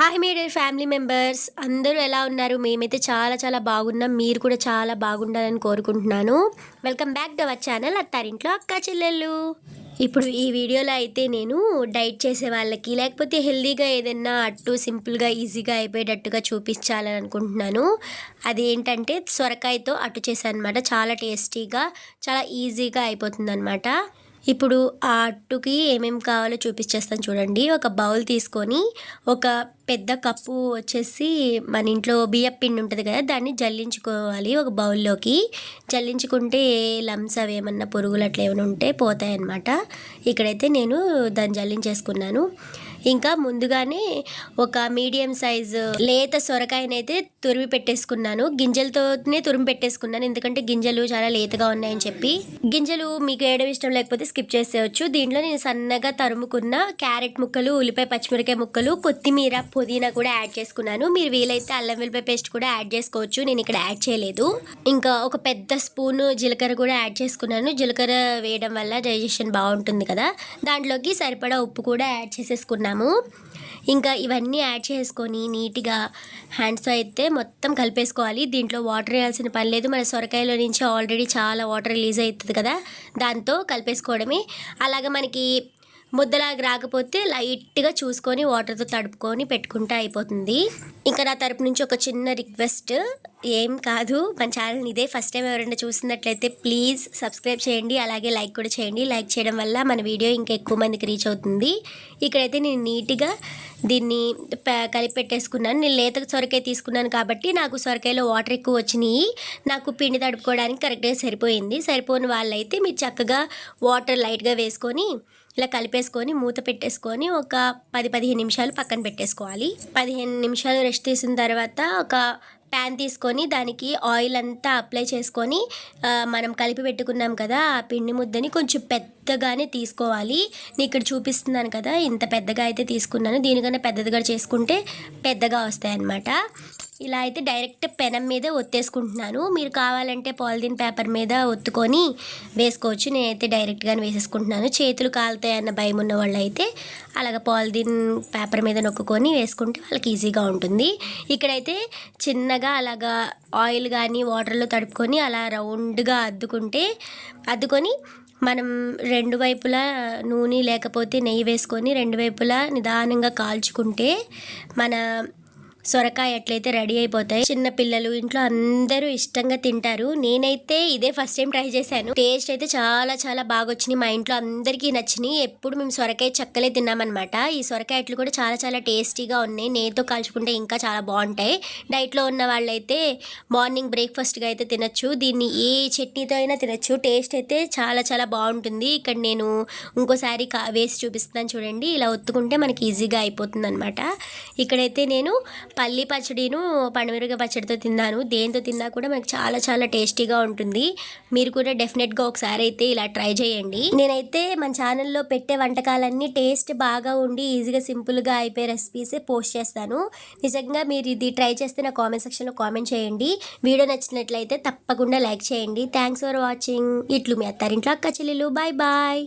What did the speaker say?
Hi మీ family members అందరూ ఎలా ఉన్నారు? మేమైతే చాలా చాలా బాగున్నాం. మీరు కూడా చాలా బాగుండాలని కోరుకుంటున్నాను. Welcome back to our channel అత్తారింట్లో అక్క చెల్లెళ్ళు. ఇప్పుడు ఈ వీడియోలో అయితే నేను డైట్ చేసే వాళ్ళకి లేకపోతే హెల్దీగా ఏదైనా అట్టు సింపుల్గా ఈజీగా అయిపోయేటట్టుగా చూపించాలని అనుకుంటున్నాను. అది ఏంటంటే సొరకాయతో అట్టు చేశాను అనమాట చాలా టేస్టీగా చాలా ఈజీగా అయిపోతుంది అనమాట ఇప్పుడు ఆ అట్టుకి ఏమేమి కావాలో చూపించేస్తాను చూడండి. ఒక బౌల్ తీసుకొని ఒక పెద్ద కప్పు వచ్చేసి మన ఇంట్లో బియ్యం పిండి ఉంటుంది కదా దాన్ని జల్లించుకోవాలి ఒక బౌల్లోకి. జల్లించుకుంటే ఏ లమ్స్ అవి ఏమన్నా పురుగులు అట్లా ఏమైనా ఉంటే పోతాయన్నమాట. ఇక్కడైతే నేను దాన్ని జల్లించేసుకున్నాను. ఇంకా ముందుగానే ఒక మీడియం సైజు లేత సొరకాయనైతే తురిమి పెట్టేసుకున్నాను. గింజలతోనే తురిమి పెట్టేసుకున్నాను. ఎందుకంటే గింజలు చాలా లేతగా ఉన్నాయని చెప్పి. గింజలు మీకు వేయడం ఇష్టం లేకపోతే స్కిప్ చేసేయచ్చు. దీంట్లో నేను సన్నగా తరుముకున్న క్యారెట్ ముక్కలు ఉల్లిపాయ పచ్చిమిరకాయ ముక్కలు కొత్తిమీర పుదీనా కూడా యాడ్ చేసుకున్నాను. మీరు వీలైతే అల్లం వెల్లిపాయ పేస్ట్ కూడా యాడ్ చేసుకోవచ్చు. నేను ఇక్కడ యాడ్ చేయలేదు. ఇంకా ఒక పెద్ద స్పూన్ జీలకర్ర కూడా యాడ్ చేసుకున్నాను. జీలకర్ర వేయడం వల్ల డైజెషన్ బాగుంటుంది కదా. దాంట్లోకి సరిపడా ఉప్పు కూడా యాడ్ చేసేసుకున్నాను. చేసేసుకున్నాము ఇంకా ఇవన్నీ యాడ్ చేసుకొని నీట్గా హ్యాండ్స్తో అయితే మొత్తం కలిపేసుకోవాలి. దీంట్లో వాటర్ వేయాల్సిన పని లేదు. మన సొరకాయలో నుంచి ఆల్రెడీ చాలా వాటర్ రిలీజ్ అవుతుంది కదా దాంతో కలిపేసుకోవడమే. అలాగే మనకి ముద్దలాగా రాకపోతే లైట్గా చూసుకొని వాటర్తో తడుపుకొని పెట్టుకుంటే అయిపోతుంది. ఇంకా నా తరపు నుంచి ఒక చిన్న రిక్వెస్ట్. ఏం కాదు మన ఛానల్ ఇదే ఫస్ట్ టైం ఎవరైనా చూసినట్లయితే ప్లీజ్ సబ్స్క్రైబ్ చేయండి అలాగే లైక్ కూడా చేయండి. లైక్ చేయడం వల్ల మన వీడియో ఇంకా ఎక్కువ మందికి రీచ్ అవుతుంది. ఇక్కడైతే నేను నీట్గా దీన్ని ప- కలిపి పెట్టేసుకున్నాను. నేను లేత సొరకాయ తీసుకున్నాను కాబట్టి నాకు సొరకాయలో వాటర్ ఎక్కువ వచ్చినాయి. నాకు పిండి తడుపుకోవడానికి కరెక్ట్గా సరిపోయింది. సరిపోని వాళ్ళైతే మీరు చక్కగా వాటర్ లైట్గా వేసుకొని ఇలా కలిపేసుకొని మూత పెట్టేసుకొని ఒక పది పదిహేను నిమిషాలు పక్కన పెట్టేసుకోవాలి. పదిహేను నిమిషాలు రెస్ట్ తీసిన తర్వాత ఒక ప్యాన్ తీసుకొని దానికి ఆయిల్ అంతా అప్లై చేసుకొని మనం కలిపి పెట్టుకున్నాం కదా ఆ పిండి ముద్దని కొంచెం పెద్దగానే తీసుకోవాలి. నేను ఇక్కడ చూపిస్తున్నాను కదా ఇంత పెద్దగా అయితే తీసుకున్నాను. దీనికన్నా పెద్దదిగా చేసుకుంటే పెద్దగా వస్తాయి అన్నమాట ఇలా అయితే డైరెక్ట్ పెనం మీద ఒత్తేసుకుంటున్నాను. మీరు కావాలంటే పాలిథిన్ పేపర్ మీద ఒత్తుకొని వేసుకోవచ్చు. నేనైతే డైరెక్ట్గానే వేసేసుకుంటున్నాను. చేతులు కాలుతాయన్న భయం ఉన్న వాళ్ళు అయితే అలాగ పాలిథిన్ పేపర్ మీద నొక్కుకొని వేసుకుంటే వాళ్ళకి ఈజీగా ఉంటుంది. ఇక్కడైతే చిన్నగా అలాగా ఆయిల్ కానీ వాటర్లో తడుపుకొని అలా రౌండ్గా అద్దుకుంటే అద్దుకొని మనం రెండు వైపులా నూనె లేకపోతే నెయ్యి వేసుకొని రెండు వైపులా నిదానంగా కాల్చుకుంటే మన సొరకాయ ఎట్లయితే రెడీ అయిపోతాయి చిన్న పిల్లలు ఇంట్లో అందరూ ఇష్టంగా తింటారు. నేనైతే ఇదే ఫస్ట్ టైం ట్రై చేశాను. టేస్ట్ అయితే చాలా చాలా బాగా వచ్చినాయి మా ఇంట్లో అందరికీ నచ్చినాయి. ఎప్పుడు మేము సొరకాయ చెక్కలే తిన్నామన్నమాట. ఈ సొరకాయ అట్లు కూడా చాలా చాలా టేస్టీగా ఉన్నాయి. నేతో కాల్చుకుంటే ఇంకా చాలా బాగుంటాయి. డైట్లో ఉన్న వాళ్ళైతే మార్నింగ్ బ్రేక్ఫాస్ట్గా అయితే తినచ్చు. దీన్ని ఏ చట్నీతో అయినా తినచ్చు. టేస్ట్ అయితే చాలా చాలా బాగుంటుంది. ఇక్కడ నేను ఇంకోసారి వేసి చూపిస్తున్నాను చూడండి. ఇలా ఒత్తుకుంటే మనకి ఈజీగా అయిపోతుంది అనమాట ఇక్కడైతే నేను పల్లి పచ్చడిను పండుమిరగ పచ్చడితో తిన్నాను. దేంతో తిన్నా కూడా మాకు చాలా చాలా టేస్టీగా ఉంటుంది. మీరు కూడా డెఫినెట్గా ఒకసారి అయితే ఇలా ట్రై చేయండి. నేనైతే మన ఛానల్లో పెట్టే వంటకాలన్నీ టేస్ట్ బాగా ఉండి ఈజీగా సింపుల్గా అయిపోయే రెసిపీసే పోస్ట్ చేస్తాను. నిజంగా మీరు ఇది ట్రై చేస్తే నా కామెంట్ సెక్షన్లో కామెంట్ చేయండి. వీడియో నచ్చినట్లయితే తప్పకుండా లైక్ చేయండి. Thanks for watching. ఇట్లు మీ అత్తారింట్లో అక్క చెల్లెలు. Bye bye.